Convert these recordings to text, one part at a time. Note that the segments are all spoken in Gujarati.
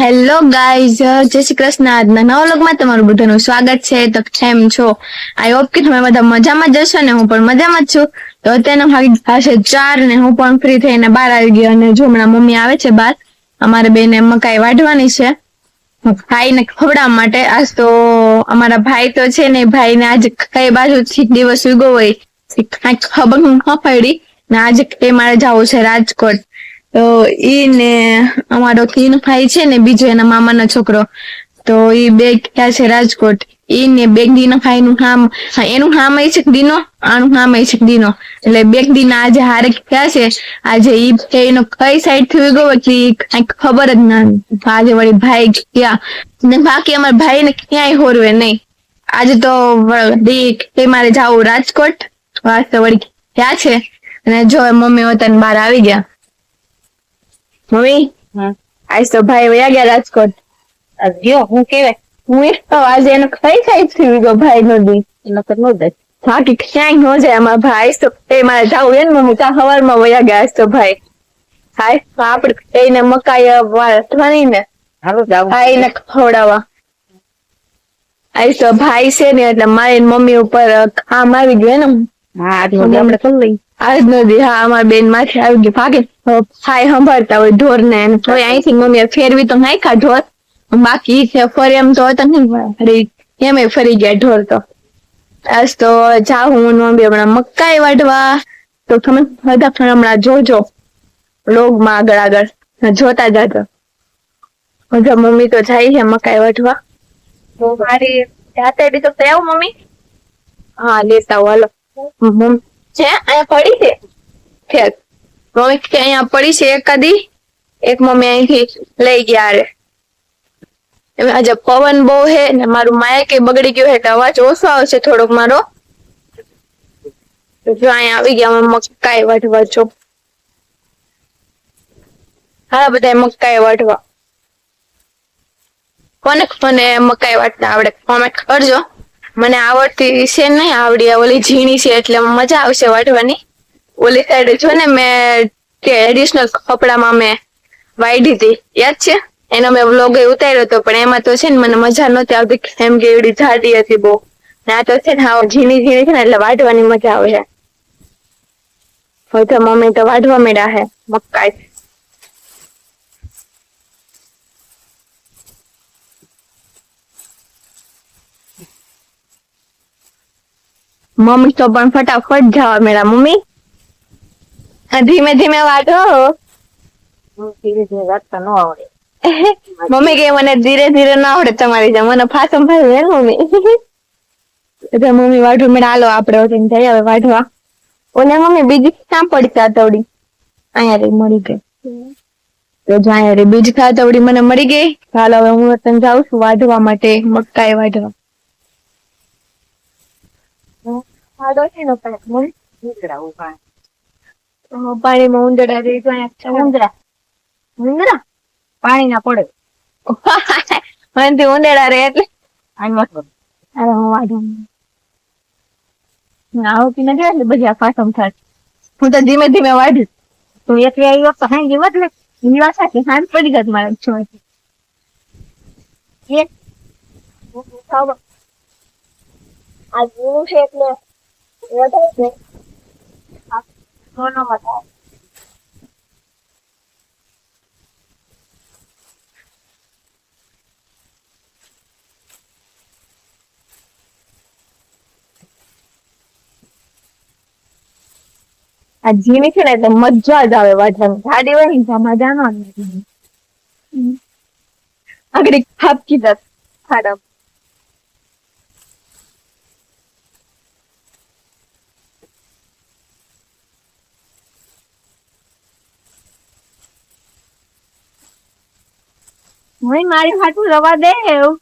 હેલો ગાઈઝ જય શ્રી કૃષ્ણ. આજના નવા લોકમાં તમારું બધાનું સ્વાગત છે. તો કેમ છો? આઈ હોપ કે તમે બધા મજામાં જ હશો ને હું પણ મજામાં જ છું. તો અત્યારે મારી પાસે ચાર ને હું પણ ફ્રી થઈને બહાર આવી ગઈ અને જો હમણાં મમ્મી આવે છે બહાર, અમારે બેને મકાઈ વાઢવાની છે. ભાઈને ખવડાવવા માટે આજ તો અમારા ભાઈ તો છે ને ભાઈને આજે કઈ બાજુથી દિવસ ઉગો હોય ખબર ન પડી. ને આજે એ મારે જવું છે રાજકોટ. તો ઈ ને અમારો કિન ભાઈ છે ને, બીજો એના મામાનો છોકરો. તો ઈ બે ગયા છે રાજકોટ. ઈ ને બેગડીના ભાઈ નું નામ એનું નામ એ છે દીનો? આનું નામ એ છે દીનો. એટલે બેગડીના આજે હારે ગયા છે. આજે ઈ એનો કઈ સાઈડથી ઉગો કે કઈ ખબર જ ના આજે વળી ભાઈ ગયા. ને બાકી અમારા ભાઈ ને ક્યાંય હોરવે નહીં. આજે તો મારે જાવું રાજકોટ. તો વળી ગયા છે. અને જો મમ્મી વતન બહાર આવી ગયા. મમ્મી. આજ તો ભાઈ વયા ગયા રાજકોટ. ગયો હું કેવાય? હું એક તો આજે એનો કઈ ખાઈ થી ગયો ભાઈ નો દી નકર નો દે બાકી ક્યાંય ન જાય અમારા ભાઈ. તો એ મારે જાવું એને મમ્મી ત્યાં હવારમાં વયા ગયા આજ તો ભાઈ. હાય તો આપણે એને મકાઈ વાળવાની ને ભાઈ ને ખવડાવવા. આજ તો ભાઈ છે ને એટલે મારી મમ્મી ઉપર કામ આવી ગયું ને. હા આપણે કરી લઈ આજ નદી હા અમાર બેન માથે આવી ગઈ ભાગે. હાય સંભાળતા હોય ઢોર ને હવે અહીંથી મમ્મીએ ફેરવી તો નાખ્યા ઢોર. બાકી છે ફરી એમ તો હતા નહીં ફરી એમે ફરી ગયા ઢોર તો. આજ તો જાઉં હું મમ્મી હમણાં મકાઈ વાઢવા. તો તમે બધા પણ હમણાં જોજો. લોગમાં આગળ. આગળ જોતા જાજો. બધા મમ્મી તો જાય છે મકાઈ વાઢવા. મારી જાતે બી તો આવું મમ્મી. હા લેતા હાલો. મમ્મી. છે? અહીંયા પડી છે? ઠેક મમ્મી કે અહીંયા પડી છે એકાદી એક મમ્મી અહીંથી લઈ ગયા રે આજે પવન બહુ હે ને મારું માયા કે બગડી ગયું હે એટલે અવાજ ઓછો આવશે થોડોક મારો. જો અહીંયા આવી ગયા મકાઈ વાઢવા છો હા બધા મકાઈ વાઢવા. કોને કોને મકાઈ વાટતા આવડે. કોમેન્ટ કરજો. મને આવડતી છે નહીં આવડી ઓલી ઝીણી છે એટલે મજા આવશે વાટવાની ઓલી સાઈડ જો ને મેં ટ્રેડિશનલ કપડામાં મેં વાઢી હતી યાદ છે? એનો મેં વ્લોગ ઉતાર્યો હતો, પણ એમાં તો છે ને મને મજા નહોતી આવતી, કેમ કે એવડી જાડી હતી બહુ. ના તો છે ને હા ઝીણી ઝીણી છે ને એટલે વાઢવાની મજા આવે છે. તો મમ્મી તો વાઢવા મેળા હે મકાઈ. મમ્મી તો પણ ફટાફટ જવા મેળા મમ્મી? ધીમે ધીમે વાટો ધીરે ધીરે વાંચતા નો આવડે. મમ્મી કે મને ધીરે ધીરે ના આવડે તમારી જેમ. મને ફાસ સંભાળવું હે મમ્મી? એટલે મમ્મી વાઢવા મેળા હાલો આપણે ઓટીને જઈ હવે વાઢવા. ઓલે મમ્મી બીજી ક્યાં પડી સાતવડી અહીંયા રે મળી ગઈ. તો જો અહીંયા રે બીજી સાતવડી મને મળી ગઈ. હાલ હવે હું તને જાઉં છું વાઢવા માટે. મકાઈ વાઢવા. હાડો છે ને પણ ઉંદરા ઊભા. પાણીમાં ઉંદરા રહી તો ઉંદરા ઉંદરા પાણી ના પડે. મને ઉંદરા રે એટલે. અરે હું વાંધો આવું પીને જાય એટલે બધી આ ફાટમ થાય. હું તો ધીમે ધીમે વાઢીશ તું એકલી આવી વખત હાઈ ગયો એટલે વાત સાચી હાથ પડી ગત મારે છો એક. આ ગુરુ છે એટલે આ જીવી છે ને એટલે મજા જ આવે વાંચવાની. ગાડી હોય ને તો મજા ન આવે આગળ ખાપકી દસ. ખાડમ હું મારી હાટું રવા દે એવું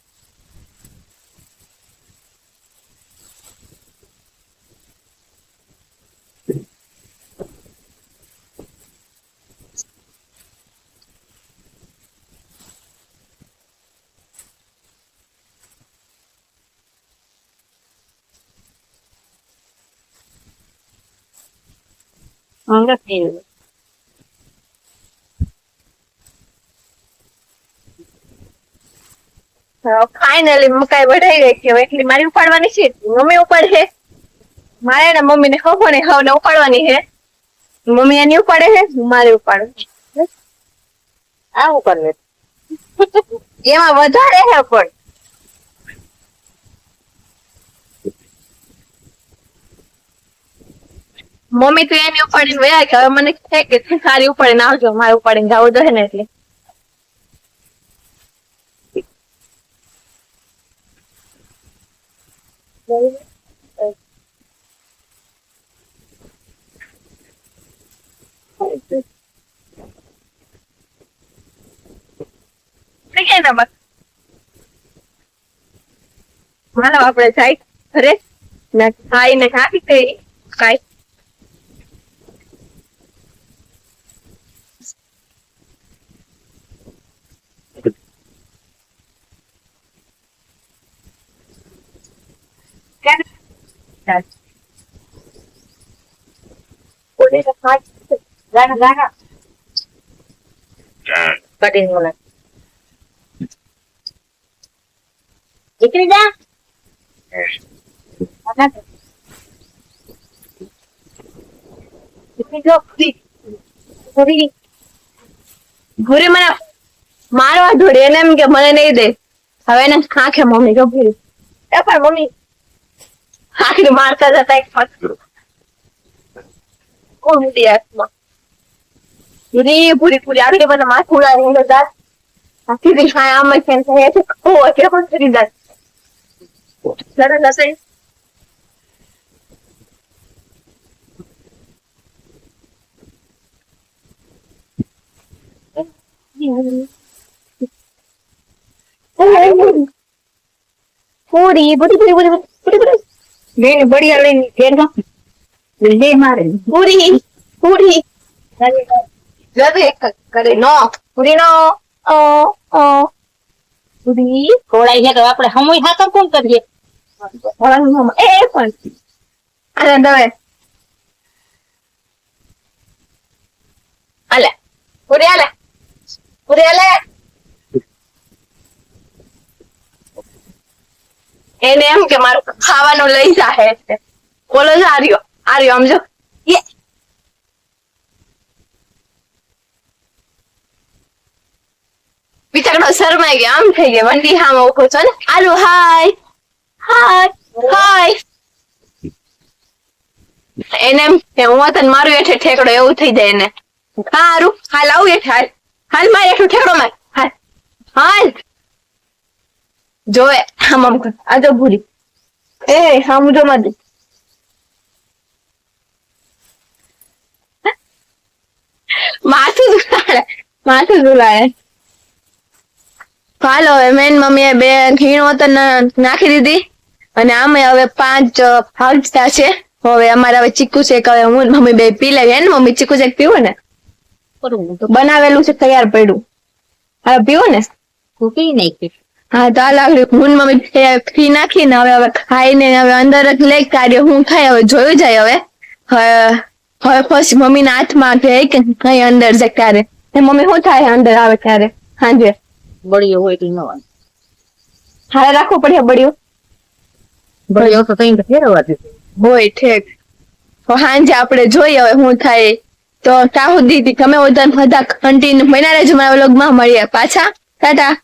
અંગત થઈ ફાઇનલી મકાઈ વઢાઈ ગઈ છે એટલી મારી ઉપાડવાની છે. મમ્મી ઉપાડશે મારે ને મમ્મી ને હવો ને હવ ને ઉપાડવાની છે. મમ્મી એની ઉપાડે છે હું મારી ઉપાડું આવું કરવે? એમાં વધારે હે પણ. મમ્મી તો એની ઉપાડીને વયા કે હવે મને કહે કે તું સારી ઉપાડીને આવજો મારે ઉપાડીને જવું જોઈએ ને એટલે. ના બસ હાલો આપણે જાય ઘરે ને ખાઈને ખાવી કઈ કાઈ ચાલ ઓડે તો ખાટ ગાના ગાના કટિંગ બોલા નીકળી જા ભૂરી મને મારવા ધોડી એને એમ કે મને નહીં દે હવે એને આંખે મમ્મી જો ભૂરી એ પણ મમ્મી આખરી મારતા જતા એક ફટ કોણ મૂડી હાથમાં ભૂરી ભૂરી ભૂરી આગળ બધા માથું ઉડાડી એનો દાંત આખી દી ખાય આમ જ કેમ થાય છે ઓ કે પણ બેન બળિયા લઈને ફેરવા. લે મારે. પૂરી પૂરી. જલ્દી કરે નો. પૂરી નો. ઓ ઓ પૂરી. કોળાઈ છે તો આપણે સમય હાકર કોણ કરીએ? એ પણ. અરે દવે. અલે પૂરી આલે. પૂરી આલે. એને એમ કે મારું ખાવાનું લઈ જાહે છે. બોલો જ આર્યો આર્યો આમ જો. બિચારો શરમાઈ ગયો, આમ થઈ ગયો. વંડી હામાં ઊભો છો ને? આલુ, હાય. હાય હાય. એને એમ કે હું તને મારું એઠે ઠેકડો, એવું થઈ જાય એને. હારું, હાલ આવું એઠે હાલ. હાલ મારે એઠું ઠેકડો માર. હાલ. હાલ. જોવે આમ આમ કર. આ જો ભૂરી એ આમ જો મત માથું ઝુલાડે માથું ઝુલાડે હાલો હવે મેન મમ્મીએ બે ખીણ વતન નાખી દીધી. અને આમે હવે પાંચ થયા છે. હવે અમારે હવે ચીકુ શેક હવે હું મમ્મી બે પી લેવી ને મમ્મી ચીકુ શેક પીવું ને? બનાવેલું છે તૈયાર પડ્યું. હવે પીવું ને? કૂકી નાખી હા તો આ લાગડી હું મમ્મી પી નાખીને હવે હવે ખાઈને હવે અંદર જ લઈ કાઢ્યો હું ખાઈ હવે જોયું જાય હવે. હવે ફર્સ્ટ મમ્મીના હાથમાં કે કે કઈ અંદર જાય ત્યારે મમ્મી શું થાય અંદર આવે ત્યારે સાંજે. બળિયો હોય તો ન આવે હારે રાખવું પડે બળિયો. બળિયો તો કઈ ફેરવા દીધું હોય ઠેક. સાંજે આપણે જોઈએ હવે શું થાય. તો કાહુ દીદી તમે બધા બધા કન્ટિન્યુ મહિના રહેજો મારા વ્લોગમાં મળીએ. પાછા ટાટા.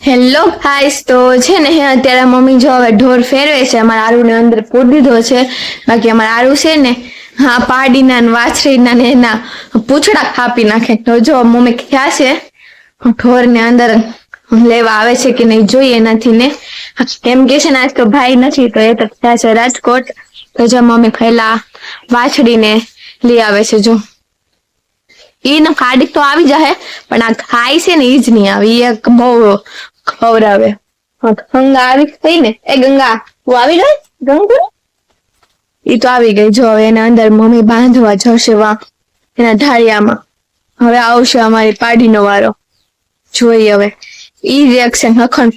હેલો હાઈસ તો છે ને અત્યારે મમ્મી જો હવે ઢોર ફેરવે છે, અમારા આરુને અંદર પૂર દીધો છે. બાકી અમારા આરુ છે ને, હા, પાડીના ને વાછરીના ને એના પૂછડા કાપી નાખે. તો જો મમ્મી ખ્યા છે? ઢોર ને અંદર લેવા આવે છે કે નહીં જોઈએ નથી ને. એમ કે છે ને, આજ તો ભાઈ નથી, તો એ તો થયા છે? રાજકોટ. તો જો મમ્મી પહેલા વાછડીને લઈ આવે છે, જો. ઈ ને કાઢી તો આવી જાય પણ આ ખાય છે ને એ જ નહીં આવી એ બહુ ખવડાવે. ગંગા આવી થઈ ને? એ ગંગા હું આવી ગઈ? ગંગુ એ તો આવી ગઈ, જો હવે એના અંદર મમ્મી બાંધવા જશે વા, એના ઢાળિયામાં. હવે આવશે અમારી પાડીનો વારો. જોઈએ હવે. ઈ રિએક્શન હખણ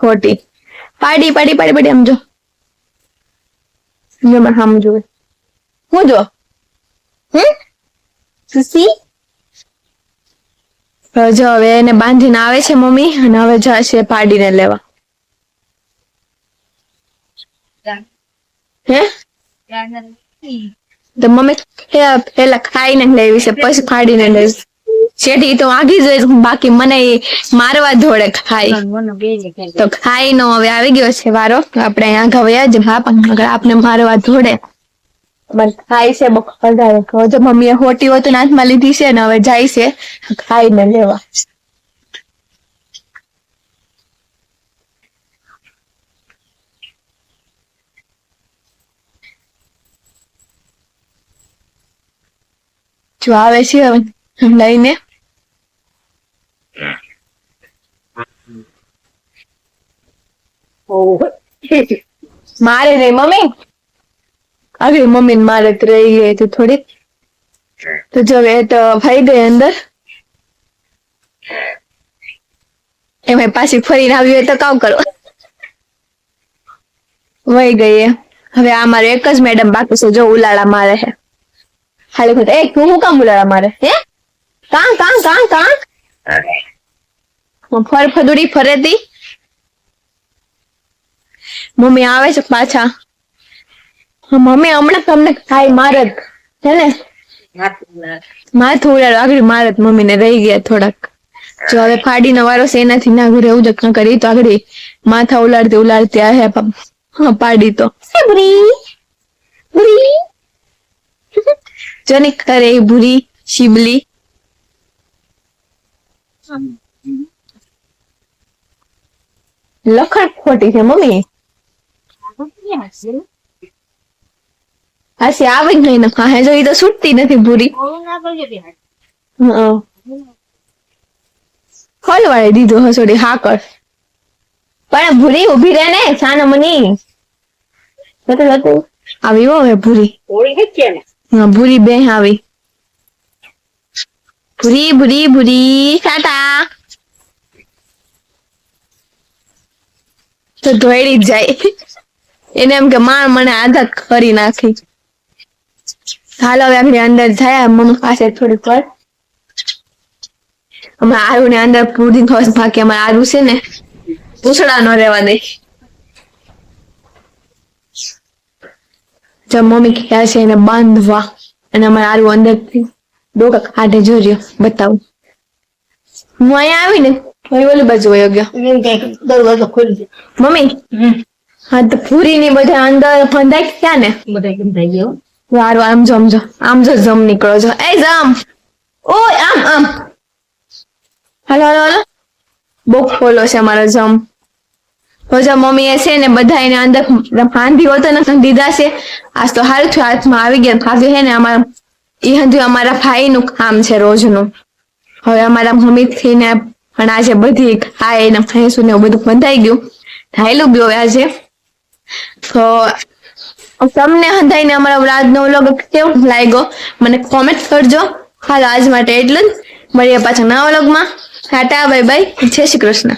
ખોટી. પાડી પાડી પાડી પાડી, આમ જો. જો મને જોવે હું જો? હમ? સુસી જો હવે એને બાંધીને આવે છે મમ્મી, અને હવે જશે પાડીને લેવા. હે? તો મમ્મી પેલા ખાઈને લેવી છે, પછી ફાડીને લેવી શેઠી તો આગી જોઈ બાકી મને મારવા ધોડે ખાઈ. તો ખાઈ નો હવે આવી ગયો છે વારો. આપણે અહીંયા ગયા જ પણ આપને મારવા ધોડે પણ ખાય છે વધારે. જો મમ્મીએ હોટી હોતું હાથમાં લીધી છે ને હવે જાય છે. ખાઈને લેવા. જો આવે છે હવે લઈને. મારે નહીં મમ્મી. આવી મમ્મી ને મારે રહી ગઈ હતી થોડીક. તો જો એ તો ભાઈ ગઈ અંદર. એમાં પાછી ફરીને આવી હોય તો કામ કરો. વહી ગઈ. હવે આ મારે એક જ મેડમ બાકી છે જો ઉલાળા મારે હે ખાલી ખોટ. એ તું હું કામ ઉલાળા મારે? હે? કાં કાં કાં કાં? ફર ફદુડી ફરેતી. મમ્મી આવે છે પાછા. મમ્મી હમણાં તમને ખાઈ મારત. છે ને? માથું ઉડાડ આગળ મારત મમ્મી ને રહી ગયા થોડાક. જો હવે ફાડીનો વારો છે એનાથી ના ઘરે એવું જ ન કરી તો આગળ માથા ઉલાડતી ઉલાડતી આ હે પાડી તો. જો ને ખરે ભૂરી શિબલી લખણ ખોટી છે મમ્મી. હાસી આવે જ નહીં ને હા જો એ તો છૂટતી નથી ભૂરી. ખોલવાડી દીધો હસોડી હા કર પણ ભૂરી ઊભી રહે ને છાનો મની. જતું જતું આવી હો હવે ભૂરી. હા ભૂરી બે આવી. ભૂરી ભૂરી ભૂરી સાતા તો ધોઈડી જ જાય. એને એમ કે માણ મને આદત કરી નાખી. હાલો હવે આપણે અંદર થયા. મમ્મી પાસે થોડીક વાર. હમણાં આરુ ને અંદર પૂરી ખોસ બાકી અમારે આરુ છે ને પૂછડા નો રહેવા દે જો મમ્મી ક્યાં છે એને બાંધવા અને અમારે આરુ અંદર ડોકા કાઢે જોજો બતાવું. હું અહીંયા આવીને ફરી ઓલી બાજુ વયો ગયો. દરવાજો ખોલી મમ્મી હા તો પૂરી ની બધા અંદર ફંદાઈ ગયા ને? બધા કેમ થઈ ગયો વારું આમ જમ આમ જો આમ જો જમ નીકળો છો એ જમ! ઓય, આમ આમ. હાલો હાલો હાલો. બહુ ખોલો છે મારો જમ. તો મમ્મી એ છે ને બધા એને અંદર હાંધી હોતો ને દીધા છે. આજ તો હાલ થયું, હાથમાં આવી ગયા ખાધું હે ને અમારા એ હજુ અમારા ભાઈનું કામ છે રોજનું. હવે અમારા મમ્મી ને પણ આજે બધી ખાય ને ભેંસું ને બધું બંધાઈ ગયું. ધાયલું ગયું આજે. તો તમને હંધાઈને અમારા વ્રાજનો વ્લોગ કેવો લાગ્યો? મને કોમેન્ટ કરજો હાલ આજ માટે એટલું જ. મળીએ પાછા નવા વ્લોગમાં. ટાટા બાય બાય જય શ્રી કૃષ્ણ.